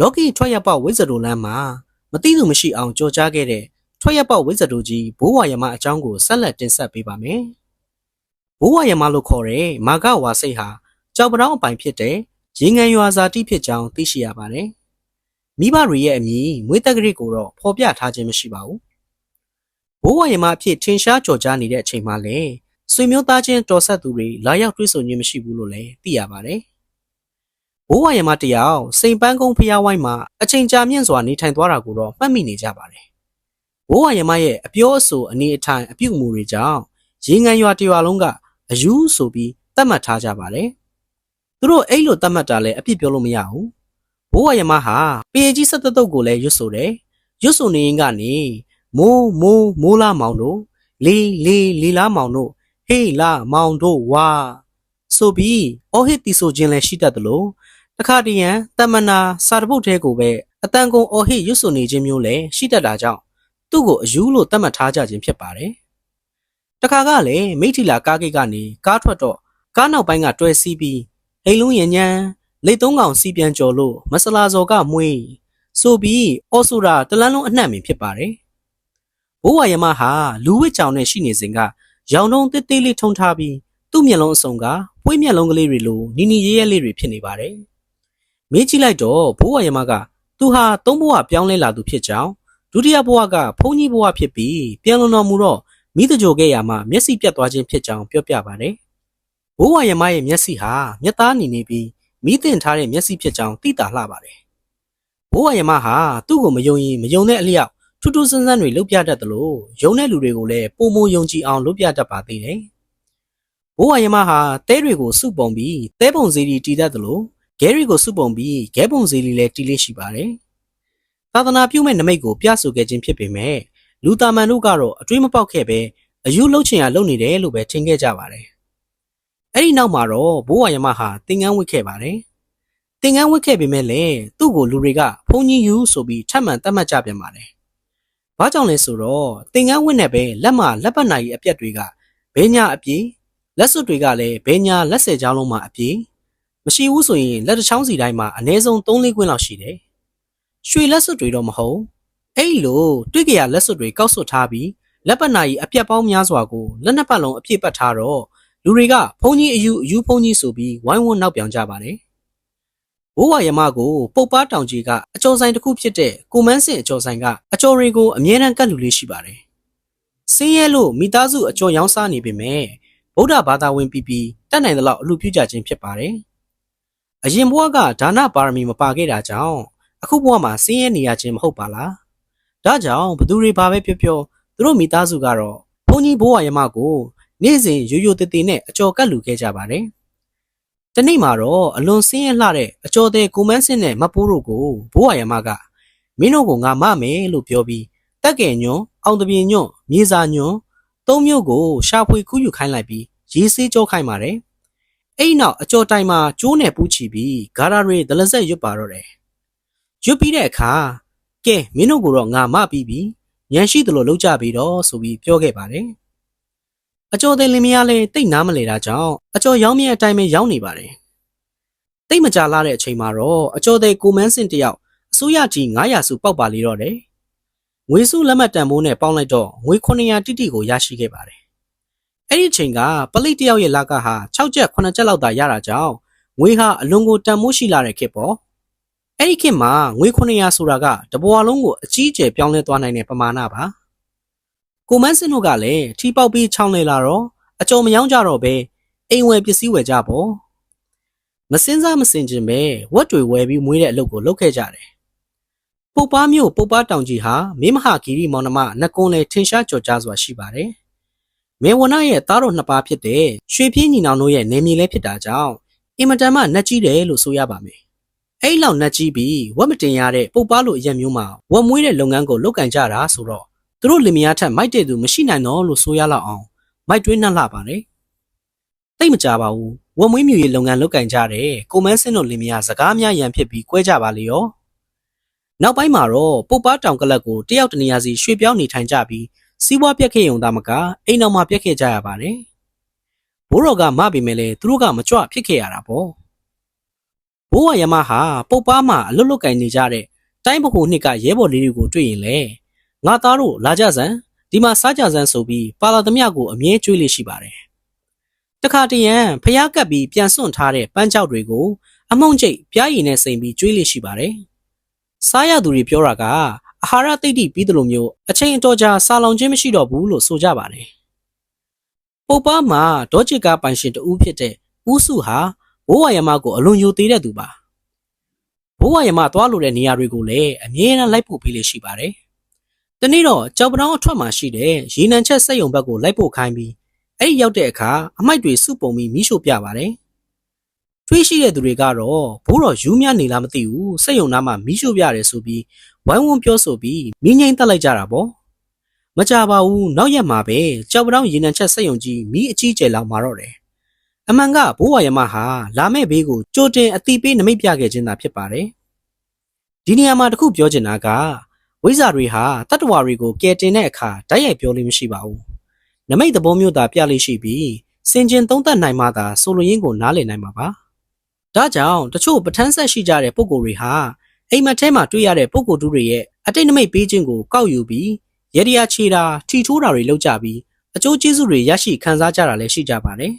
လော်ကီထွက်ရပေါက်ဝိဇ္ဇတိုလမ်းမှာမတိသူမရှိအောင်ကြော်ကြားခဲ့တဲ့ထွက်ရပေါက်ဝိဇ္ဇတိုကြီးဘိုးဝါယမအကြောင်းကိုဆက်လက်တင်ဆက်ပေးပါမယ်။ဘိုးဝါယမလို့ခေါ်တဲ့မာဂဝါစိတ်ဟာကြောက်ပတောင်းအပိုင်ဖြစ်တဲ့ရေငန်ရွာဇာတိဖြစ်ကြောင်းသိရှိရပါတယ်။မိဘတွေရဲ့အမည်မွေးတက်ကလေးကိုတော့ဖော်ပြထားခြင်းမရှိပါဘူး။ဘိုးဝါယမအဖြစ်ထင်ရှားကြော်ကြားနေတဲ့အချိန်မှာလည်းဆွေမျိုးသားချင်းတော်ဆက်သူတွေလာရောက်တွေ့ဆုံခြင်းမရှိဘူးလို့လည်းသိရပါတယ်။ ဘိုးဝါယမတယောက်စိန်ပန်းကုန်းဖျားဝိုင်းမှာအချိန်ကြာမြင့်စွာနေထိုင်သွားတာကိုတော့မှတ်မိနေကြပါတယ်။ဘိုးဝါယမရဲ့အပြောအဆိုအနေအထိုင်အပြုအမူတွေကြောင့်ရေငန်ရွာတရွာလုံးကအယူဆိုပြီးသတ်မှတ်ထားကြပါတယ်။သူတို့အဲ့လိုသတ်မှတ်တာလည်းအပြစ်ပြောလို့မရဘူး။ဘိုးဝါယမဟာပေကြီးဆက်သက်တုတ်ကိုလည်းရွတ်ဆိုတယ်။ရွတ်ဆိုနေရင်ကနေမိုးမိုးမိုးလာမောင်တို့လေးလေးလေးလားမောင်တို့ဟေးလာမောင်တို့ဝါဆိုပြီးအော်ဟစ်တီဆိုခြင်းလည်းရှိတတ်တယ်လို့ တခါတရံတမနာစာတပုတ်တဲကိုပဲအတန်ကုန်အော်ဟစ်ရွတ်ဆိုနေခြင်းမျိုးလည်းရှိတတ်တာကြောင့်သူ့ကိုအယူလို့သတ်မှတ်ထားကြခြင်းဖြစ်ပါတယ်။တခါကလည်းမိထီလာကားဂိတ်ကနေကားထွက်တော့ကားနောက်ပိုင်းကတွဲစီးပြီးဟိန်လုံးရင်ညံလက်သုံးကောင်စီးပြန်ကြော်လို့မဆလာဇော်ကမွေးဆိုပြီးအော်ဆိုရာတလန်းလုံးအနှံ့ပင်ဖြစ်ပါတယ်။ဘိုးဝါယမဟာလူဝစ်ကြောင်နဲ့ရှိနေစဉ်ကရောင်တုံးတစ်သေးလေးထုံထားပြီးသူ့မျက်လုံးအစုံကပွေးမျက်လုံးကလေးတွေလိုနီနီရဲရဲလေးတွေဖြစ်နေပါတယ်။ မေးကြည့်လိုက်တော့ဘိုးဝါယမကသူဟာသုံးဘဝပြောင်းလဲလာသူဖြစ်ကြောင်းဒုတိယဘဝကဘုန်းကြီးဘဝဖြစ်ပြီးပြန်လွန်တော်မူတော့မိတကြိုခဲ့ရမှမျက်စိပြတ်သွားခြင်းဖြစ်ကြောင်းပြောပြပါတယ်။ဘိုးဝါယမရဲ့မျက်စိဟာမျက်သားနေနေပြီးမိတင်ထားတဲ့မျက်စိဖြစ်ကြောင်းသိတာလှပါတယ်။ဘိုးဝါယမဟာသူ့ကိုမယုံရင်မယုံတဲ့အလျောက်ထူးထူးဆန်းဆန်းတွေလုပ်ပြတတ်တယ်လို့ယုံတဲ့လူတွေကိုလည်းပုံမယုံကြည်အောင်လုပ်ပြတတ်ပါသေးတယ်။ဘိုးဝါယမဟာတဲတွေကိုစုပုံပြီးတဲပုံစီတီတီတတ်တယ်လို့ ဂဲတွေကိုစုပုံပြီးဂဲပုံစီလီလည်းတီးလေးရှိပါတယ်။သာသနာပြုမဲ့နမိတ်ကိုပြဆိုခဲ့ခြင်းဖြစ်ပေမဲ့လူတာမန်တို့ကတော့အတွေးမပေါက်ခဲ့ပဲအယူလှုပ်ချင်ရလှုပ်နေတယ်လို့ပဲထင်ခဲ့ကြပါတယ်။အဲ့ဒီနောက်မှာတော့ဘိုးဝါယမဟာသင်ငန်းဝစ်ခဲ့ပါတယ်။သင်ငန်းဝစ်ခဲ့ပေမဲ့လည်းသူ့ကိုလူတွေကဖုန်ကြီးယူဆိုပြီးထပ်မံသတ်မှတ်ကြပြန်ပါတယ်။ဘာကြောင့်လဲဆိုတော့သင်ငန်းဝစ်နဲ့ပဲလက်မလက်ပတ်နိုင်အပြက်တွေကဘဲညာအပြေးလက်စွပ်တွေကလည်းဘဲညာလက်ဆယ်ချောင်းလုံးမှာအပြေး မရှိဘူးဆိုရင်လက်တစ်ချောင်းစီတိုင်းမှာအနည်းဆုံး3-4ခွင်းလောက်ရှိတယ်။ရွှေလက်စွပ်တွေတော့မဟုတ်အဲ့လိုတွေ့ကြရလက်စွပ်တွေကောက်ဆွတ်ထားပြီးလက်ပတ်နာကြီးအပြက်ပေါင်းများစွာကိုလက်နှစ်ပတ်လုံးအပြည့်ပတ်ထားတော့လူတွေကဘုံကြီးအယူအယူဘုံကြီးဆိုပြီးဝိုင်းဝန်းနောက်ပြောင်ကြပါတယ်။ဘိုးဝါယမကိုပုတ်ပါတောင်ကြီးကအကျော်ဆိုင်တစ်ခုဖြစ်တဲ့ကိုမန်းစင်အကျော်ဆိုင်ကအကျော်တွေကိုအမြဲတမ်းကတ်လူလေးရှိပါတယ်။စင်းရဲလို့မိသားစုအကျော်ရောင်းစားနေပေမဲ့ဗုဒ္ဓဘာသာဝင်ပြီးပြီးတတ်နိုင်သလောက်အလူပြုကြခြင်းဖြစ်ပါတယ်။ အရင်ဘဝကဒါနပါရမီမပါခဲ့တာကြောင့်အခုဘဝမှာစင်းရဲနေရခြင်းမဟုတ်ပါလား။ဒါကြောင့်ဘသူတွေဘာပဲပြောပြောသူတို့မိသားစုကတော့ဘုန်းကြီးဘိုးဝါယမကိုနေ့စဉ်ရိုးရိုးတည်တည်နဲ့အကျော်ကတ်လူခဲ့ကြပါတယ်။တနေ့မှာတော့အလွန်ဆင်းရဲလှတဲ့အကျော်တဲ့ကိုမန်းစင်းနဲ့မပိုးတို့ကိုဘိုးဝါယမကမင်းတို့ကငါမမယ်လို့ပြောပြီးတက်ကယ်ညွန်းအောင်တပြင်းညွန်းမြေစာညွန်းသုံးမျိုးကိုရှာဖွေကူးယူခိုင်းလိုက်ပြီးရေးဆေးကြောခိုင်းပါတယ်။ အဲ့နောက်အကျော်တိုင်မှာကျိုးနဲ့ပူးချီပြီးဂါရာတွေဒလဆက်ရွတ်ပါတော့တယ်။ရွတ်ပြီးတဲ့အခါကဲမင်းတို့ကိုတော့ငါမပြီးပြီညံရှိသလိုလောက်ကြပြီတော့ဆိုပြီးပြောခဲ့ပါတယ်။အကျော်တဲ့လင်မယားလည်းတိတ်နားမလဲတာကြောင့်အကျော်ရောင်းမြဲအတိုင်းပဲရောင်းနေပါတယ်။တိတ်မကြလာတဲ့အချိန်မှာတော့အကျော်တဲ့ကိုမန်းစင်တယောက်အစိုးရကြီး900စုပေါက်ပါလေတော့တယ်။ငွေစုလက်မှတ်တန်ဖိုးနဲ့ပေါင်းလိုက်တော့ငွေ900တိတိကိုရရှိခဲ့ပါတယ်။ အဲ့ဒီအချိန်ကပလိတ်တယောက်ရဲ့လကဟာ6ကျပ်9ကျပ်လောက်သာရတာကြောင့်ငွေဟာအလွန်ကိုတန်မိုးရှိလာတဲ့ခေတ်ပေါ့။အဲ့ဒီခေတ်မှာငွေ900ဆိုတာကတဘွာလုံးကိုအကြီးအကျယ်ပြောင်းလဲသွားနိုင်တဲ့ပမာဏပါ။ကိုမန်းစင်တို့ကလည်းထီပေါက်ပြီးချောင်းလဲလာတော့အကျော်မယောင်းကြတော့ပဲအိမ်ဝယ်ပစ္စည်းဝယ်ကြပေါ့။မစင်းစားမစင်ကျင်ပဲဝက်တွေဝယ်ပြီးမွေးတဲ့အလုပ်ကိုလုပ်ခဲ့ကြတယ်။ပုပ်ပါမျိုးပုပ်ပါတောင်ကြီးဟာမင်းမဟာဂီရီမောင်နှမနှကုံးလေထင်ရှားကြော်ကြားစွာရှိပါတယ်။ မေဝနရဲ့သားတော်နှစ်ပါးဖြစ်တဲ့ရွှေပြင်းညီနောင်တို့ရဲ့နေမြေလဲဖြစ်တာကြောင့်အင်မတန်မှနှက်ကြီးတယ်လို့ဆိုရပါမယ်။အဲ့လောက်နှက်ကြီးပြီးဝက်မတင်ရတဲ့ပုပ်ပါလိုအရက်မျိုးမှာဝက်မွေးတဲ့လုပ်ငန်းကိုလုပ်ကင်ကြတာဆိုတော့သူတို့လင်မယားထက်မိုက်တဲ့သူမရှိနိုင်တော့လို့ဆိုရလောက်အောင်မိုက်တွင်းနှက်လှပါတယ်။တိတ်မကြပါဘူး။ဝက်မွေးမြူရေးလုပ်ငန်းလုပ်ကင်ကြတဲ့ကိုမန်းစင်းတို့လင်မယားစကားများရန်ဖြစ်ပြီးကွဲကြပါလေရော။နောက်ပိုင်းမှာတော့ပုပ်ပါတောင်ကလပ်ကိုတယောက်တနေရာစီရွှေ့ပြောင်းနေထိုင်ကြပြီး စီးပွားပြက်ခဲ့ရုံသားမကအိမ်တော်မှာပြက်ခဲ့ကြရပါတယ်။ဘိုးတော်ကမပေမဲ့လေသူတို့ကမကြွဖြစ်ခဲ့ရတာပေါ့ဘိုးဝရမဟာပုတ်ပါမှအလွတ်လွတ်ကင်နေကြတဲ့တိုင်းဗဟိုနှစ်ကရဲဘော်လေးတွေကိုတွေ့ရင်လေငါသားတို့လာကြစမ်းဒီမှာစားကြစမ်းဆိုပြီးပါလာသမျှကိုအမြဲကြွေးလေးရှိပါတယ်တခါတရံဖျားကပ်ပြီးပြန်စွန့်ထားတဲ့ပန်းကြောက်တွေကိုအမုံကျိတ်ပြားရည်နဲ့စိမ်ပြီးကြွေးလေးရှိပါတယ်စားရသူတွေပြောတာက အာဟာရသိတိပြီးတယ်လို့မျိုးအချိန်အတော်ကြာစာလောင်ခြင်းမရှိတော့ဘူးလို့ဆိုကြပါတယ်ပုပ်ပါမှာဒေါ်ချစ်ကာပိုင်ရှင်တဦးဖြစ်တဲ့ဦးစုဟာဘိုးဝါယမကိုအလွန်ယိုသေးတဲ့သူပါဘိုးဝါယမသွားလို့တဲ့နေရာတွေကိုလည်းအမြဲတမ်းလိုက်ဖို့ပေးလေးရှိပါတယ်တနေ့တော့ကြောက်ပတောင်းအထွက်မှာရှိတဲ့ရေနံချက်စက်ယုံဘက်ကိုလိုက်ဖို့ခိုင်းပြီးအဲ့ဒီရောက်တဲ့အခါအမိုက်တွေစုပုံပြီးမိရှို့ပြပါတယ် တွေးရှိတဲ့သူတွေကတော့ဘိုးတော်ယူမြနေလားမသိဘူးစက်ယုံနားမှာမိရှို့ပြတယ်ဆိုပြီးဝိုင်းဝန်းပြောဆိုပြီးမိငိမ့်တက်လိုက်ကြတာပေါ့မကြပါဘူးနောက်ရက်မှာပဲကြောက်ပတောင်းရေနံချက်စက်ယုံကြီးမိအကြီးကျယ်လောက်မှာတော့တယ်အမှန်ကဘိုးဝါယမဟာလာမဲ့ဘေးကိုကြိုတင်အတိပေးနမိတ်ပြခဲ့ခြင်းသာဖြစ်ပါတယ်ဒီနေရာမှာတခုပြောချင်တာကဝိဇ္ဇာတွေဟာတတ္တဝါတွေကိုကယ်တင်တဲ့အခါတိုက်ရိုက်ပြောလို့မရှိပါဘူးနမိတ်သဘောမျိုးသာပြလို့ရှိပြီးစင်ကျင်သုံးသပ်နိုင်မှသာဆိုလိုရင်းကိုနားလည်နိုင်မှာပါ ဒါကြောင့်တချို့ပဋ္ဌာန်းဆက်ရှိကြတဲ့ပုံကိုယ်တွေဟာအိမ်မက်ထဲမှာတွေ့ရတဲ့ပုံကိုယ်တူတွေရဲ့အတိတ်နမိတ်ပေးခြင်းကိုကောက်ယူပြီးရရချေတာထီထိုးတာတွေလုပ်ကြပြီးအကျိုးကျေးဇူးတွေရရှိခံစားကြတာလည်းရှိကြပါတယ်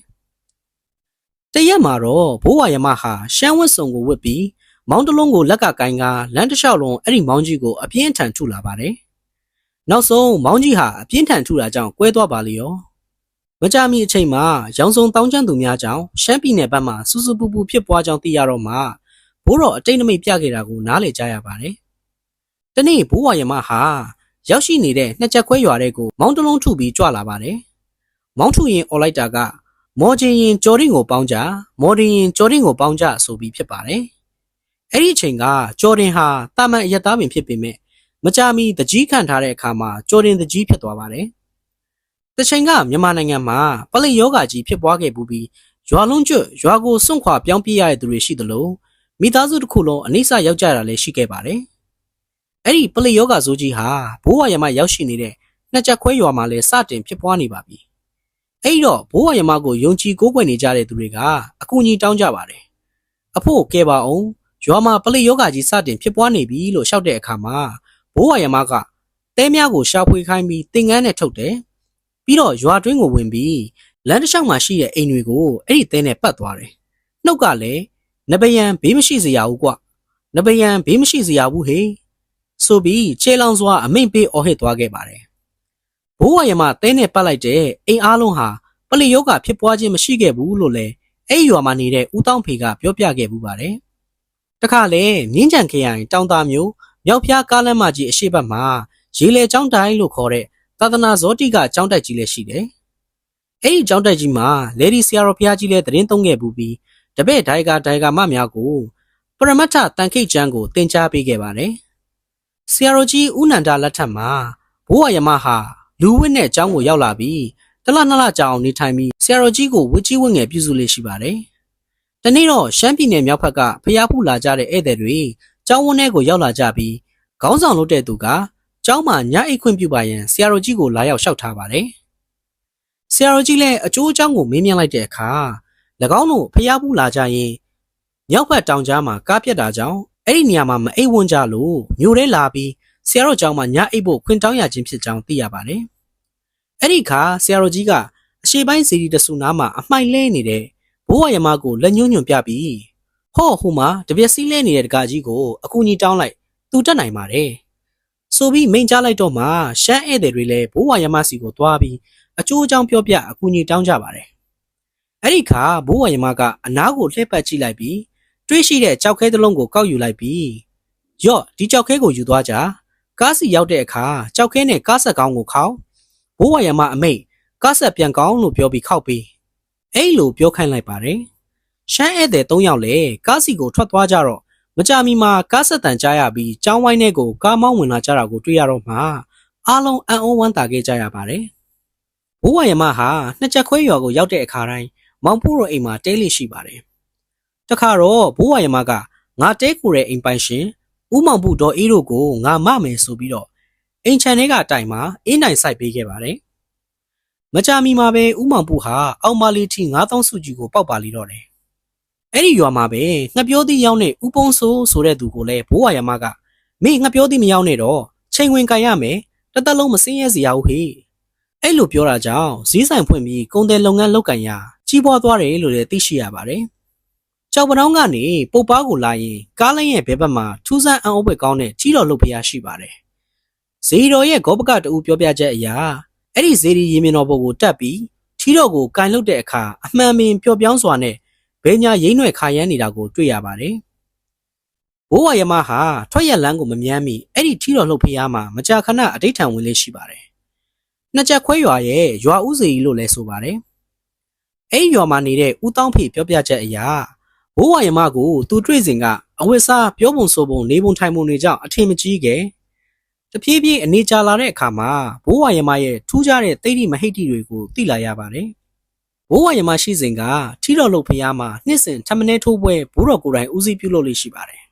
တရက်မှာတော့ဘိုးဝါယမဟာရှမ်းဝတ်စုံကိုဝတ်ပြီးမောင်းတလုံးကိုလက်ကကိုင်းကလမ်းတစ်လျှောက်လုံးအဲ့ဒီမောင်းကြီးကိုအပြင်းထန်ထုလာပါတယ်။နောက်ဆုံးမောင်းကြီးဟာအပြင်းထန်ထုတာကြောင့်ကွဲသွားပါလေရော။ မကြမီအချိန်မှာရောင်စုံတောင်းကျမ်းသူများကြောင့်ရှမ်းပြည်နယ်ဘက်မှာစူးစူးပူပူဖြစ်ပွားကြောင်းသိရတော့မှဘိုးတော်အတိတ်နမိတ်ပြခဲ့တာကိုနားလည်ကြရပါတယ်။တနေ့ဘိုးဝါယမဟာရောက်ရှိနေတဲ့နှစ်ချက်ခွဲရွာတဲ့ကိုမောင်းတလုံးထုပြီးကြွလာပါတယ်။မောင်းထုရင်អော်လိုက်တာကမော်ဂျင်ရင်ကြော်ရင်ကိုပေါင်းကြမော်ဒင်ရင်ကြော်ရင်ကိုပေါင်းကြဆိုပြီးဖြစ်ပါတယ်။အဲ့ဒီအချိန်ကကြော်ရင်ဟာတာမန်အရက်သားပင်ဖြစ်ပေမဲ့မကြမီတကြီးခံထားတဲ့အခါမှာကြော်ရင်တကြီးဖြစ်သွားပါတယ်။ တချိန်ကမြန်မာနိုင်ငံမှာပလိယောဂါကြီးဖြစ်ပွားခဲ့ပူပြီးရွာလုံးကျွတ်ရွာကိုစွန့်ခွာပြောင်းပြေးရတဲ့သူတွေရှိသလိုမိသားစုတစ်ခုလုံးအနိစ္စရောက်ကြတာလည်းရှိခဲ့ပါတယ်။အဲ့ဒီပလိယောဂါဇိုးကြီးဟာဘိုးဝါရမရောက်ရှိနေတဲ့နှစ်ချက်ခွဲရွာမှာလည်းစတင်ဖြစ်ပွားနေပါပြီ။အဲ့တော့ဘိုးဝါယမကိုယုံကြည်ကိုးကွယ်နေကြတဲ့သူတွေကအကူအညီတောင်းကြပါတယ်အဖို့ကဲပါအောင်ရွာမှာပလိယောဂါကြီးစတင်ဖြစ်ပွားနေပြီလို့ရှောက်တဲ့အခါမှာဘိုးဝါယမကတဲများကိုရှာဖွေခိုင်းပြီးတင်ငန်းနဲ့ထုတ်တယ် ပြီးတော့ရွာတွင်းကိုဝင်ပြီးလမ်းတစ်လျှောက်မှာရှိတဲ့အိမ်တွေကိုအဲ့ဒီတဲနဲ့ပတ်သွားတယ်နှုတ်ကလည်းနဘယံဘေးမရှိစရာဘူးကွနဘယံဘေးမရှိစရာဘူးဟေးဆိုပြီးခြေလောင်စွာအမိန်ပေးအော်ဟစ်သွားခဲ့ပါတယ်ဘိုးဝါယမတဲနဲ့ပတ်လိုက်တဲ့အိမ်အားလုံးဟာပလိယောဂဖြစ်ပွားခြင်းမရှိခဲ့ဘူးလို့လည်းအဲ့ရွာမှာနေတဲ့ဦးတောင်းဖေကပြောပြခဲ့ပူပါတယ်။တခါလေမြင်းကြံခရိုင်တောင်သားမျိုးမြောက်ဖျားကားလမ်းမကြီးအရှိတ်ဘက်မှာရေလေကျောင်းတိုင်လို့ခေါ်တဲ့ သာသနာဇောတိကကျောင်းတိုက်ကြီးလည်းရှိတယ်။အဲ့ဒီကျောင်းတိုက်ကြီးမှာလေဒီဆရာတော်ဘုရားကြီးလည်းတရင်သုံးခဲ့ပူပြီးတပည့်ဒိုင်ကာဒိုင်ကာမများကိုပရမတ္ထတန်ခိတ်ကျမ်းကိုသင်ကြားပေးခဲ့ပါတယ်။ဆရာတော်ကြီးဦးနန္ဒလက်ထက်မှာဘိုးဝရမဟာလူဝစ်နဲ့ကျောင်းကိုရောက်လာပြီးတလနှစ်လကြာအောင်နေထိုင်ပြီးဆရာတော်ကြီးကိုဝစ်ကြီးဝင့်ငယ်ပြုစုလေးရှိပါတယ်။တနေ့တော့ရှမ်းပြည်နယ်မြောက်ဘက်ကဖျားဖူးလာကြတဲ့ဧည့်သည်တွေကျောင်းဝန်းထဲကိုရောက်လာကြပြီးခေါင်းဆောင်လုပ်တဲ့သူက ကျောင်းမှာညအိတ်ခွင့်ပြုပါရန်ဆရာတော်ကြီးကိုလာရောက်လျှောက်ထားပါတယ်။ဆရာတော်ကြီးလည်းအကျိုးအကြောင်းကိုမေးမြန်းလိုက်တဲ့အခါ၎င်းတို့ဖျားဖူးလာကြရင်မြောက်ဘက်တောင်ကြားမှာကားပြတ်တာကြောင့်အဲ့ဒီနေရာမှာမအိတ်ဝန်းကြလို့မျိုးထဲလာပြီးဆရာတော်ကျောင်းမှာညအိတ်ဖို့ခွင့်တောင်းရခြင်းဖြစ်ကြောင်းသိရပါတယ်။အဲ့ဒီခါဆရာတော်ကြီးကအရှိပိုင်းစီရီတဆူနားမှာအမှိုင်လဲနေတဲ့ဘိုးဝရမကိုလက်ညှိုးညွန်ပြပြီးဟော့ဟိုမှာတပြက်စီးလဲနေတဲ့တကာကြီးကိုအကူကြီးတောင်းလိုက်သူတက်နိုင်ပါတယ်။ ဆိုပြီးမိန်ကြားလိုက်တော့မှရှမ်းဧည့်သည်တွေလည်းဘိုးဝရမစီကိုသွားပြီးအကျိုးအကြောင်းပြောပြအကူကြီးတောင်းကြပါတယ်။အဲ့ဒီခါဘိုးဝရမကအနားကိုလှည့်ပတ်ကြည့်လိုက်ပြီးတွေးရှိတဲ့ကြောက်ခဲတစ်လုံးကိုကောက်ယူလိုက်ပြီးယော့ဒီကြောက်ခဲကိုယူသွားကြကားစီရောက်တဲ့အခါကြောက်ခဲနဲ့ကားဆက်ကောင်းကိုခောက်ဘိုးဝရမအမိတ်ကားဆက်ပြန်ကောင်းလို့ပြောပြီးခောက်ပြီးအဲ့လိုပြောခိုင်းလိုက်ပါတယ်ရှမ်းဧည့်သည်၃ယောက်လည်းကားစီကိုထွက်သွားကြတော့ မကြမီမှာကားဆက်တန်ကြားရပြီးကျောင်းဝိုင်းထဲကိုကားမောင်းဝင်လာကြတာကိုတွေ့ရတော့မှအားလုံးအံ့ဩဝမ်းသာခဲ့ကြရပါတယ်ဘိုးဝရမဟာနှစ်ချက်ခွဲရွာကိုရောက်တဲ့အခါတိုင်းမောင်ဖိုးတော်အိမ်မှာတဲလေးရှိပါတယ်တခါတော့ဘိုးဝရမကငါတဲကိုတဲ့အိမ်ပိုင်ရှင်ဦးမောင်ဘူးဒေါ်အေးတို့ကိုငါမမယ်ဆိုပြီးတော့အိမ်ချန်ထဲကတိုင်မှာအင်းနိုင်ဆိုင်ပေးခဲ့ပါတယ်။မကြမီမှာပဲဦးမောင်ဘူးဟာအောင်မလေးထီ9000စုကြီးကိုပောက်ပါလိတော့တယ် အဲ့ဒီရွာမှာပဲငှက်ပြောသီးရောက်တဲ့ဥပုံဆိုးဆိုတဲ့သူကိုလည်းဘိုးဝါရမကမင်းငှက်ပြောသီးမရောက်နဲ့တော့ချိန်ဝင်ကြရမယ်တသက်လုံးမစင်းရဲစရာဘူးဟေ့အဲ့လိုပြောတာကြောင့်ဈေးဆိုင်ဖွင့်ပြီးကုန်တယ်လုပ်ငန်းလုပ်ကင်ရကြီးပွားသွားတယ်လို့လည်းသိရှိရပါတယ်ကြောက်ပတောင်းကနေပုတ်ပါကိုလာရင်ကားလိုင်းရဲ့ဘဲဘက်မှာထူးဆန်းအံ့ဩဖွယ်ကောင်းတဲ့ကြီးတော်လုတ်ဖျားရှိပါတယ်ဇေဒီတော်ရဲ့ဂောပကတူပြောပြချက်အရာအဲ့ဒီဇေဒီရေမြင်တော်ဘုတ်ကိုတက်ပြီးထီတော်ကိုကင်လုတ်တဲ့အခါအမှန်ပင်ပျော့ပြောင်းစွာနဲ့ ဘဲညာရိမ့်နွယ်ခါရမ်းနေတာကိုတွေ့ရပါတယ်။ဘိုးဝါယမဟာထွက်ရက်လန်းကိုမမြန်းမီအဲ့ဒီထီတော်လှုပ်ဖျားမှာမကြာခဏအဋိဌံဝင်လေးရှိပါတယ်။နှစ်ချက်ခွဲရွာရဲ့ရွာဦးစီလို့လည်းဆိုပါတယ်။အဲ့ဒီရွာမှာနေတဲ့ဦးတောင်းဖေပြောပြချက်အရာဘိုးဝါယမကိုသူတွေ့စဉ်ကအဝတ်စားပြောပုံဆိုပုံနေပုံထိုင်ပုံတွေကြောင့်အထင်မကြီးခဲ့။တဖြည်းဖြည်းအနေချလာတဲ့အခါမှာဘိုးဝါယမရဲ့ထူးခြားတဲ့သိတိမဟိတ်တိတွေကိုသိလာရပါတယ်။ ဘိုးဝါရမရှိစဉ်ကထီတော်လုတ်ဖျားမှာနှစ်စဉ်ထမင်းထိုးပွဲဘိုးတော်ကိုယ်တိုင်ဦးစီးပြုလုပ်လို့ရှိပါတယ်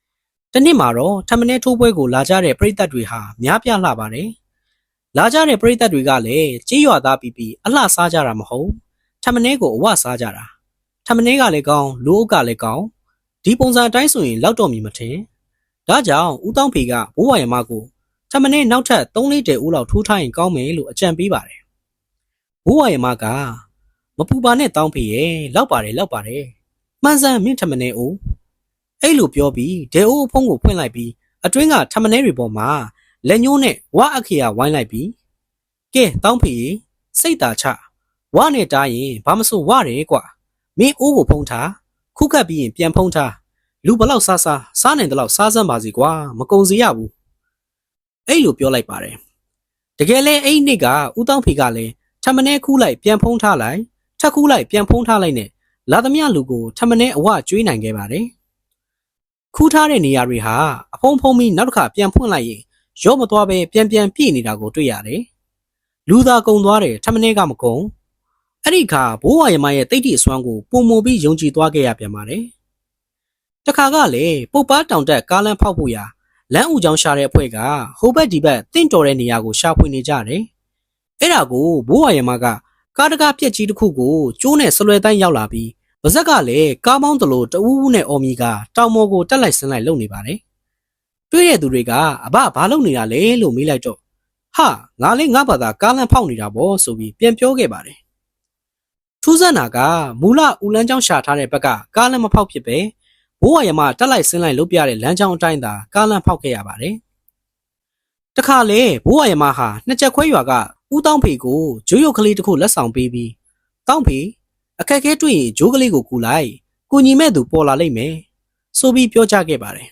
။တနေ့မှာတော့ထမင်းထိုးပွဲကိုလာကြတဲ့ပရိသတ်တွေဟာများပြားလှပါတယ်။လာကြတဲ့ပရိသတ်တွေကလည်းကြေးရွာသားပြီးပြီးအလှစားကြတာမဟုတ်ထမင်းကိုအဝစားကြတာထမင်းကလည်းကောင်းလူအုပ်ကလည်းကောင်းဒီပုံစံအတိုင်းဆိုရင်လောက်တော့မီမထင်။ဒါကြောင့်ဦးတောင်းဖေကဘိုးဝါရမကိုထမင်းနောက်ထပ်3လေးတဲဦးလောက်ထိုးထားရင်ကောင်းမယ်လို့အကြံပေးပါတယ်။ဘိုးဝါရမက မပူပါနဲ့တောင်းဖေရဲ့လောက်ပါတယ်လောက်ပါတယ်မှန်စမ်းမင်းထမနေအိုးအဲ့လိုပြောပြီးဒေအိုးအဖုံးကိုဖွင့်လိုက်ပြီးအတွင်းကထမနေတွေပေါ်မှာလက်ညှိုးနဲ့ဝါအခရာဝိုင်းလိုက်ပြီးကဲတောင်းဖေရေစိတ်သာချဝါနဲ့တားရင်ဘာမဆိုဝတယ်ကွာမင်းအိုးကိုဖုံးထားခုခတ်ပြီးရင်ပြန်ဖုံးထားလူဘလောက်စားစားစားနိုင်တဲ့လောက်စားစမ်းပါစီကွာမကုံစီရဘူးအဲ့လိုပြောလိုက်ပါတယ်တကယ်လဲအဲ့ဒီနေ့ကဦးတောင်းဖေကလည်းထမနေခူးလိုက်ပြန်ဖုံးထားလိုက် ထက်ကူးလိုက်ပြန်ဖုံးထားလိုက်နဲ့လာသမျှလူကိုထမနဲ့အဝကျွေးနိုင်ခဲ့ပါတယ်။ခူးထားတဲ့နေရာတွေဟာအဖုံးဖုံးပြီးနောက်တစ်ခါပြန်ဖွင့်လိုက်ရင်ရော့မသွားပဲပြန်ပြန်ပြည့်နေတာကိုတွေ့ရတယ်။လူသာကုံသွားတယ်ထမနဲ့ကမကုံ။အဲ့ဒီခါဘိုးဝါရမရဲ့တိတ်တိအစွမ်းကိုပုံမူပြီးယုံကြည်သွားခဲ့ရပြန်ပါတယ်။တခါကလည်းပုတ်ပါတောင်တက်ကားလမ်းဖောက်ဖို့ရာလမ်းဦးချောင်းရှာတဲ့အဖွဲ့ကဟိုဘက်ဒီဘက်တင့်တော်တဲ့နေရာကိုရှာဖွေနေကြတယ်။အဲ့ဒါကိုဘိုးဝါရမက ကားတကားပြက်ကြီးတစ်ခုကိုကျိုးနဲ့ဆလွယ်တိုင်းရောက်လာပြီးဗဇက်ကလည်းကားမောင်းတလို့တအူးဦးနဲ့အော်မီကတောင်မော်ကိုတက်လိုက်ဆင်းလိုက်လုပ်နေပါတယ်။တွေ့တဲ့သူတွေကအဘဘာလုပ်နေတာလဲလို့မေးလိုက်တော့ဟာငါလေးငါဘာသာကားလမ်းဖောက်နေတာပေါ့ဆိုပြီးပြန်ပြောခဲ့ပါတယ်။ထူးဆန်းတာကမူလဦးလန်းချောင်းရှာထားတဲ့ဘက်ကကားလမ်းမဖောက်ဖြစ်ပဲဘိုးဝါရမတက်လိုက်ဆင်းလိုက်လုပ်ပြတဲ့လမ်းချောင်းအတိုင်းသာကားလမ်းဖောက်ခဲ့ရပါတယ်။တခါလေဘိုးဝါရမဟာနှစ်ချက်ခွဲရွာက ဦးတောင်းဖေကိုဂျိုးရုပ်ကလေးတစ်ခုလက်ဆောင်ပေးပြီးတောင်းဖေအခက်ခဲတွေ့ရင်ဂျိုးကလေးကိုကူလိုက်ကူညီမဲ့သူပေါ်လာလိမ့်မယ်ဆိုပြီးပြောကြားခဲ့ပါတယ်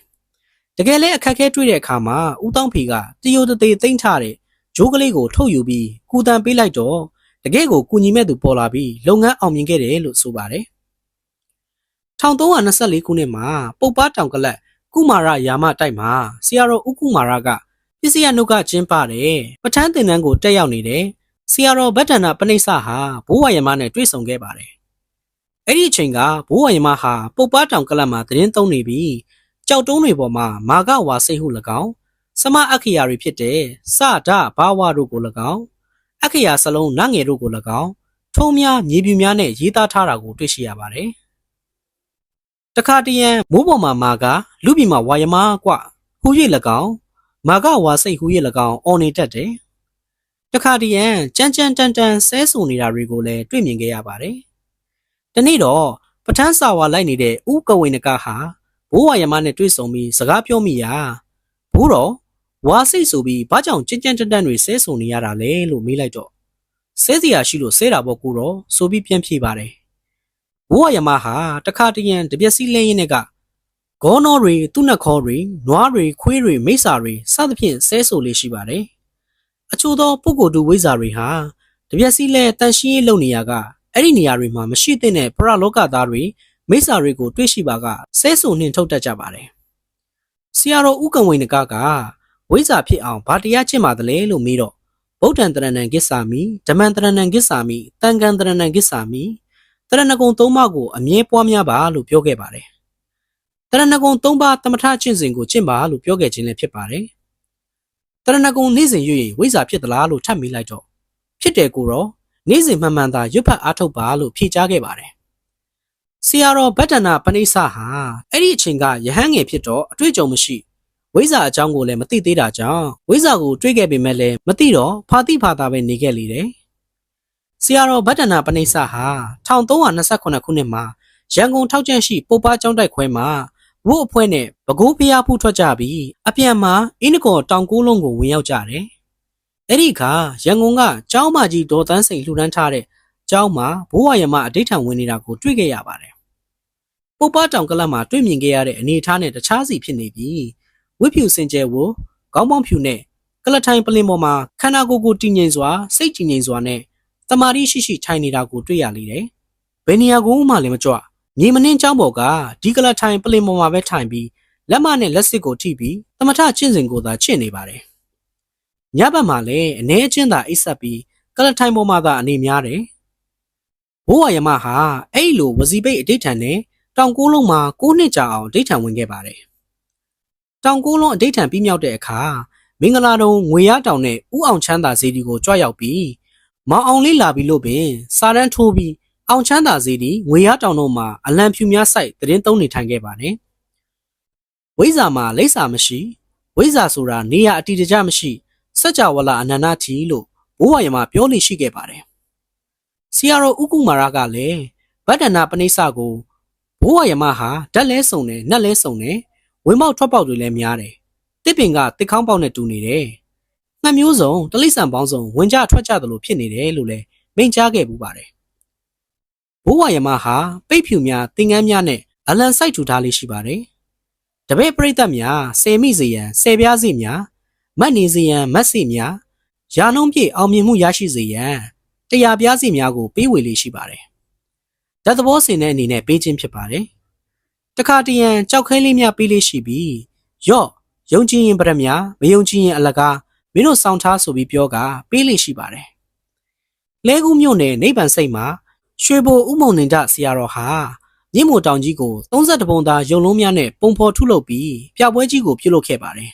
တကယ်လဲအခက်ခဲတွေ့တဲ့အခါမှာဦးတောင်းဖေကတယိုတသေးသိမ့်ထားတဲ့ဂျိုးကလေးကိုထုတ်ယူပြီးကူတန်ပေးလိုက်တော့တကယ်ကိုကူညီမဲ့သူပေါ်လာပြီးလုပ်ငန်းအောင်မြင်ခဲ့တယ်လို့ဆိုပါတယ်1324ခုနှစ်မှာပုပ်ပါတောင်ကလပ်ကုမာရယာမတိုက်မှာဆရာတော်ဥကုမာရက ပစ္စယနုကကျင်းပတယ်ပဋ္ဌာန်းသင်တန်းကိုတက်ရောက်နေတဲ့ဆရာတော်ဗတ္တနာပဏိစ္စဟာဘိုးဝါယမနဲ့တွေ့ဆုံခဲ့ပါတယ်အဲ့ဒီအချိန်ကဘိုးဝါယမဟာပုပ်ပါတောင်ကလပ်မှာသတင်းသုံးနေပြီးကြောက်တုံးတွေပေါ်မှာမာဂဝါစိတ်ဟု၎င်းစမအခရာတွေဖြစ်တဲ့စဒဘာဝတို့ကို၎င်းအခရာစလုံးနငယ်တို့ကို၎င်းထုံးများမြေပြူများနဲ့ရေးသားထားတာကိုတွေ့ရှိရပါတယ်တခါတရံမိုးပေါ်မှာမာကလူပြည်မှာဝါယမကွဟူ၍၎င်း မာကဝါစိတ်ဟူ၍၎င်းအော်နေတတ်တယ်တခါတရံကြမ်းကြမ်းတန်တန်ဆဲဆူနေတာတွေကိုလည်းတွေ့မြင်ခဲ့ရပါတယ်။ဒီနေ့တော့ပထန်းစာဝါလိုက်နေတဲ့ဥကဝိနကဟာဘိုးဝါယမနဲ့တွေ့ဆုံပြီးစကားပြောမိရာဘိုးတော်ဝါစိတ်ဆိုပြီးဘာကြောင့်ကြမ်းကြမ်းတန်တန်တွေဆဲဆူနေရတာလဲလို့မေးလိုက်တော့ဆဲစရာရှိလို့ဆဲတာပေါ့ကိုတော်ဆိုပြီးပြန်ဖြေပါတယ်။ဘိုးဝါယမဟာတခါတရံတပြက်စီလဲရင်းနဲ့က ဂေါနောတွေသူ့နှခေါ်တွေနွားတွေခွေးတွေမိစ္ဆာတွေစသဖြင့်ဆဲဆိုလေးရှိပါတယ်။အချို့သောပုဂ္ဂိုလ်တူဝိဇ္ဇာတွေဟာတပြက်စီလဲတန်ရှင်းရေးလုပ်နေရကအဲ့ဒီနေရာတွေမှာမရှိသင့်တဲ့ပရလောကသားတွေမိစ္ဆာတွေကိုတွေ့ရှိပါကဆဲဆိုနှင်ထုတ်တတ်ကြပါတယ်။ဆရာတော်ဥက္ကံဝိနကကဝိဇ္ဇာဖြစ်အောင်ဗာတရားကျင့်ပါသလဲလို့မေးတော့ဗုဒ္ဓံတရဏံကိစ္ဆာမိဓမ္မံတရဏံကိစ္ဆာမိတန်ခံတရဏံကိစ္ဆာမိတရဏဂုံသုံးပါးကိုအမြဲပွားများပါလို့ပြောခဲ့ပါတယ်။ တရဏဂုံသုံးပါးတမထကျင့်စဉ်ကိုကျင့်ပါလို့ပြောခဲ့ခြင်းလည်းဖြစ်ပါတယ်။တရဏဂုံနေ့စဉ်ရွ၍ဝိဇ္ဇာဖြစ်သလားလို့ထပ်မေးလိုက်တော့ဖြစ်တယ်ကိုတော့နေ့စဉ်မှန်မှန်သာရွတ်ဖတ်အားထုတ်ပါလို့ဖြေကြားခဲ့ပါတယ်ဆရာတော်ဗတ္တနာပဏိစ္စဟာအဲ့ဒီအချိန်ကယဟန်ငယ်ဖြစ်တော့အတွေ့အကြုံမရှိဝိဇ္ဇာအကြောင်းကိုလည်းမသိသေးတာကြောင့်ဝိဇ္ဇာကိုတွေးခဲ့ပေမဲ့လည်းမသိတော့ဖာတိဖာတာပဲနေခဲ့လေတယ်ဆရာတော်ဗတ္တနာပဏိစ္စဟာ1328ခုနှစ်မှာရန်ကုန်ထောက်ကျန့်ရှိပုပ္ပကျောင်းတိုက်ခွဲမှာ ဘုအဖွဲ့နဲ့ပကိုးဖျားဖူးထွက်ကြပြီးအပြန်မှာအင်းနကောတောင်ကိုးလုံးကိုဝင်ရောက်ကြတယ်အဲ့ဒီအခါရန်ကုန်ကကျောင်းမကြီးဒေါ်တန်းစိန်လှူဒန်းထားတဲ့ကျောင်းမှာဘိုးဝါရမအဋိဌံဝင်နေတာကိုတွေ့ခဲ့ရပါတယ်ပုပ္ပတောင်ကလပ်မှာတွေ့မြင်ခဲ့ရတဲ့အနေအထားနဲ့တခြားစီဖြစ်နေပြီးဝိဖြူစင်ကျဲဝခေါင်းပေါင်းဖြူနဲ့ကလထိုင်ပလင်ပေါ်မှာခန္ဓာကိုယ်ကိုတည်ငြိမ်စွာစိတ်ကြည်ငြိမ်စွာနဲ့တမာရီရှိရှိထိုင်နေတာကိုတွေ့ရလေတယ်။ဘယ်နေရာကိုမှလည်းမကြွ မြေမနှင်းကျောင်းပေါ်ကဒီကလထိုင်ပလင်ပေါ်မှာပဲထိုင်ပြီးလက်မနဲ့လက်စစ်ကိုထိပြီးတမထချင့်စဉ်ကိုသာချင့်နေပါတယ်။ညဘက်မှာလည်းအနေအချင်းသာအိပ်ဆက်ပြီးကလထိုင်ပေါ်မှာသာအနေများတယ်။ဘိုးဝါယမဟာအဲ့လိုဝစီပိတ်အဋိဌံနဲ့တောင်ကိုးလုံးမှာ9နှစ်ကြာအောင်အဋိဌံဝင်ခဲ့ပါတယ်။တောင်ကိုးလုံးအဋိဌံပြီးမြောက်တဲ့အခါမင်္ဂလာတုံငွေရတောင်နဲ့ဥအောင်ချမ်းသာစီဒီကိုကြွရောက်ပြီးမောင်အောင်လေးလာပြီးလို့ပင်စာရန်ထိုးပြီး အောင်ချမ်းသာစီဒီငွေရတောင်တို့မှာအလံဖြူများဆိုင်တရင်သုံးနေထိုင်ခဲ့ပါတယ်။ဝိဇ္ဇာမှာလိပ်စာမရှိဝိဇ္ဇာဆိုတာနေရအတီတကြမရှိစัจ java လာအနန္တထီလို့ဘိုးဝါယမပြောလို့ရှိခဲ့ပါတယ်။ဆီယာရောဥကုမာရကလည်းဗဒ္ဒနာပဏိစ္စကိုဘိုးဝါယမဟာဓာတ်လဲစုံတယ်နတ်လဲစုံတယ်ဝင်းပေါက်ထွက်ပေါက်တွေလည်းများတယ်တစ်ပင်ကတစ်ခေါင်းပေါက်နဲ့တူနေတယ်။နှစ်မျိုးစုံတလိษံပေါင်းစုံဝင်ကြထွက်ကြသလိုဖြစ်နေတယ်လို့လည်းမိန့်ကြားခဲ့ပူပါတယ်။ ဘိုးဝါယမဟာပိတ်ဖြူများတင်ငန်းများနဲ့အလံဆိုင်ထူထားလေးရှိပါတယ်။တပည့်ပရိသတ်များဆယ်မိစေရန်ဆယ်ပြားစီများမတ်နေစေရန်မတ်စီများရာနှုံးပြည့်အောင်မြင်မှုရရှိစေရန်တရားပြားစီများကိုပေးဝေလေးရှိပါတယ်။ဓာတ်သဘောစင်တဲ့အနေနဲ့ပေးခြင်းဖြစ်ပါတယ်။တခါတရံကြောက်ခဲလေးများပေးလေးရှိပြီးရော့ယုံကြည်ရင်ပရမညာမယုံကြည်ရင်အလကားမင်းတို့ဆောင်ထားဆိုပြီးပြောကပေးလိရှိပါတယ်လဲကူးမြို့နယ်နိဗ္ဗာန်စိတ်မှာ ရွှေဘိုဥမုံနေကြဆရာတော်ဟာမြင့်မိုတောင်ကြီးကို32ပုံသားရုံလုံးများနဲ့ပုံဖော်ထုလုပ်ပြီးပြပွဲကြီးကိုပြုလုပ်ခဲ့ပါတယ်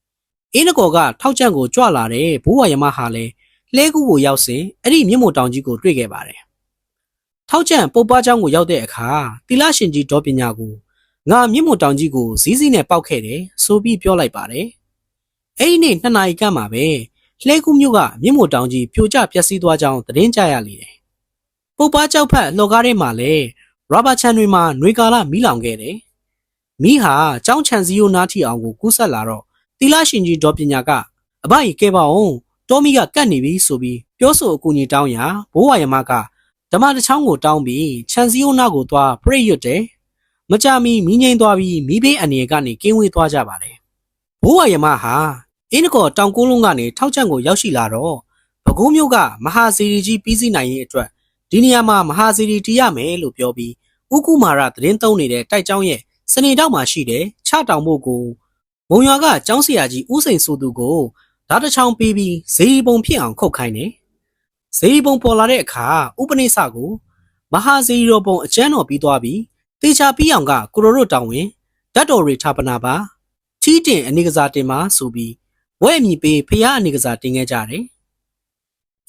။အင်းနကောကထောက်ချန့်ကိုကြွလာတဲ့ဘိုးဝါယမဟာလည်းလဲကူကိုရောက်စဉ်အဲ့ဒီမြင့်မိုတောင်ကြီးကိုတွေ့ခဲ့ပါတယ်။ထောက်ချန့်ပုပ်ပွားချောင်းကိုရောက်တဲ့အခါတိလရှင်ကြီးဒေါပညာကိုငါမြင့်မိုတောင်ကြီးကိုဇီးဇီးနဲ့ပောက်ခဲ့တယ်ဆိုပြီးပြောလိုက်ပါတယ်။အဲ့ဒီနေ့နှစ်နာရီကမှပဲလှဲကူးမျိုးကမြင့်မိုတောင်ကြီးပြိုကျပျက်စီးသွားကြောင်းသတင်းကြရလေတယ် ပုပ်ပါကြောက်ဖက်လှော်ကားထဲမှာလည်းရဘာချန်တွေမှာຫນွေကာလမီးလောင်ခဲ့တယ်မီးဟာကြောင်းချန်စီယိုနားထီအောင်ကိုကူးဆက်လာတော့တီလာရှင်ကြီးဒေါ်ပညာကအဘကြီးကဲပါအောင်တောမီကကတ်နေပြီဆိုပြီးပြောဆိုအကူအညီတောင်းရာဘိုးဝါယမကဓမ္မတချောင်းကိုတောင်းပြီးချန်စီယိုနာကိုသွားပြိရွတ်တယ်မကြမီမီးငိမ့်သွားပြီးမီးဘေးအနေကနေကင်းဝေးသွားကြပါတယ်ဘိုးဝါယမဟာအင်းကောတောင်ကိုးလုံးကနေထောက်ချန့်ကိုရောက်ရှိလာတော့ဘကိုးမျိုးကမဟာစီရီကြီးပြီးစီးနိုင်ရေးအတွက် ဒီနေရာမှာမဟာစီရီတီးရမယ်လို့ပြောပြီးဥကုမာရသတင်းသုံးနေတဲ့တိုက်ကျောင်းရဲ့စနေတောက်မှာရှိတဲ့ချတောင်ဖို့ကိုမုံရွာကကျောင်းဆရာကြီးဦးစိန်ဆိုသူကိုဓာတ်တချောင်းပေးပြီးဇေဒီပုံဖြစ်အောင်ခုတ်ခိုင်းတယ်ဇေဒီပုံပေါ်လာတဲ့အခါဥပနိစ္စကိုမဟာဇေဒီတော်ပုံအကျန်းတော်ပြီးသွားပြီးတေချာပြီးအောင်ကကိုရိုရိုတောင်ဝင်ဓာတ်တော်ရီထာပနာပါချီးတင်အနေကစားတင်ပါဆိုပြီးဝဲအမိပေးဖျားအနေကစားတင်ခဲ့ကြတယ်။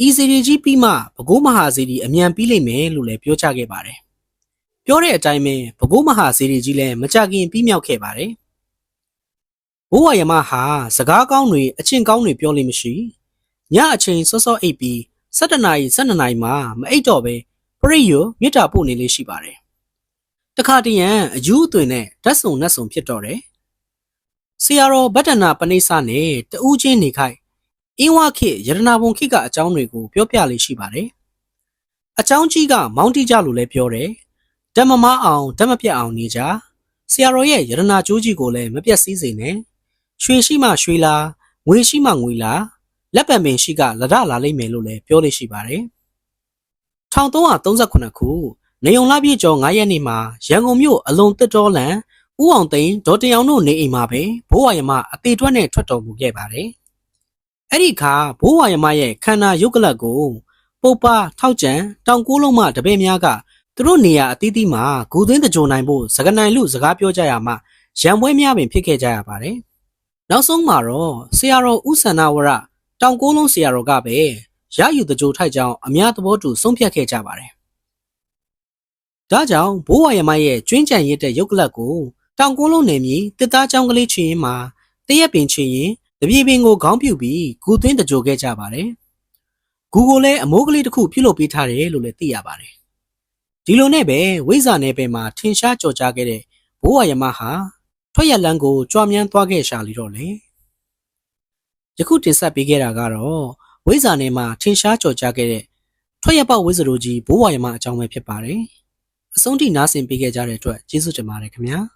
ဤစီရီကြီးပြီးမှဘကိုးမဟာစီရီအမြန်ပြီးလိမ့်မယ်လို့လည်းပြောချခဲ့ပါတယ်။ပြောတဲ့အတိုင်းပဲဘကိုးမဟာစီရီကြီးလည်းမကြခင်ပြီးမြောက်ခဲ့ပါတယ်။ဘိုးဝါယမဟာစကားကောင်းတွေအချင်းကောင်းတွေပြောလို့မရှိ။ညအချိန်စောစောအိပ်ပြီး7နာရီ12နာရီမှမအိပ်တော့ပဲပရိယမြစ်တာပို့နေလေးရှိပါတယ်တခါတရံအယူအသွင်နဲ့ဓာတ်စုံနှက်စုံဖြစ်တော့တယ်။ဆရာတော်ဗတ္တနာပဏိစနဲ့တူးချင်းနေခိုက် အင်းဝခေရတနာဘုံခိကအကြောင်းတွေကိုပြောပြလေးရှိပါတယ်။အကြောင်းကြီးကမောင်းတိကြလို့လည်းပြောတယ်။ဓမ္မမအောင်ဓမ္မပြတ်အောင်နေကြ။ဆရာတော်ရဲ့ရတနာကျိုးကြီးကိုလည်းမပြတ်စည်းစေနဲ့။ရွှေရှိမှရွှေလားငွေရှိမှငွေလားလက်ပံပင်ရှိကလဒလာလိမ့်မယ်လို့လည်းပြောလေးရှိပါတယ်။1338ခုနေုံလာပြည့်ကျော်9ရက်နေ့မှာရန်ကုန်မြို့အလွန်တစ်တော်လန်ဦးအောင်သိန်းဒေါ်တယောင်တို့နေအိမ်မှာပဲဘိုးဝါယမအသေးတွက်နဲ့ထွက်တော်မူခဲ့ပါတယ်။ အဲ့ဒီခါဘိုးဝါယမရဲ့ခန္ဓာရုပ်ကလပ်ကိုပုပ်ပါထောက်ကြံတောင်ကိုးလုံးမှတပည့်များကသူတို့နေရာအသီးသီးမှာဂူသွင်းတကြိုနိုင်ဖို့စကနိုင်လူစကားပြောကြရမှရံပွဲများပင်ဖြစ်ခဲ့ကြရပါတယ်။နောက်ဆုံးမှာတော့ဆရာတော်ဥဆန္ဒဝရတောင်ကိုးလုံးဆရာတော်ကပဲရယူတကြိုထိုက်ကြောင်းအများသဘောတူဆုံးဖြတ်ခဲ့ကြပါတယ်ဒါကြောင့်ဘိုးဝါရမရဲ့ကျွင်းကြံရစ်တဲ့ရုပ်ကလပ်ကိုတောင်ကုန်းလုံးနယ်မြေတစ်သားချောင်းကလေးချွင်ရင်မှာတရက်ပင်ချွင်ရင် တပြေပင်ကိုခေါင်းပြုတ်ပြီးဂူသွင်းတကြိုခဲ့ကြပါတယ်။ဂူကိုလည်းအမိုးကလေးတစ်ခုပြုတ်လုပ်ပေးထားတယ်လို့လည်းသိရပါတယ်။ဒီလိုနဲ့ပဲဝိဇာနယ်ပယ်မှာထင်ရှားကြော်ကြားခဲ့တဲ့ဘိုးဝါရမဟာထွက်ရလန်းကိုကြွားမြန်းသွားခဲ့ရှာလီတော့လေ။ယခုတင်ဆက်ပေးခဲ့တာကတော့ဝိဇာနယ်မှာထင်ရှားကြော်ကြားခဲ့တဲ့ထွက်ရပေါက်ဝိဇရိုကြီးဘိုးဝါရမအကြောင်းပဲဖြစ်ပါတယ်။အဆုံးထိနားဆင်ပေးခဲ့ကြတဲ့အတွက်ကျေးဇူးတင်ပါတယ်ခင်ဗျာ။